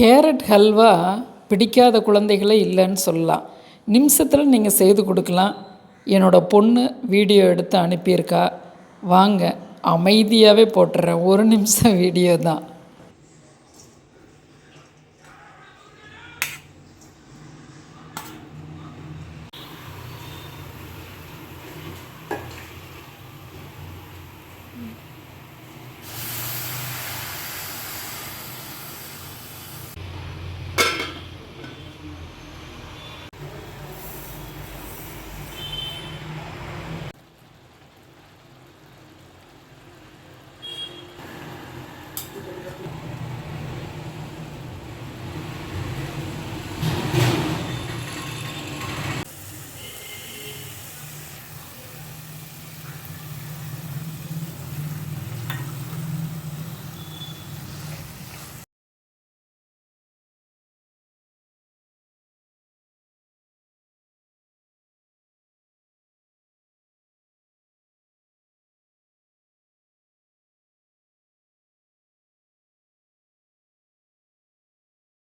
Carrot halwa பிடிக்காத குழந்தைகளே இல்லைன்னு சொல்லலாம். நிமிஷத்தில் நீங்கள் செய்து கொடுக்கலாம். என்னோடய பொண்ணு வீடியோ எடுத்து அனுப்பியிருக்கா. வாங்க அமைதியாகவே போட்டுறேன். ஒரு நிமிஷம் வீடியோ தான்.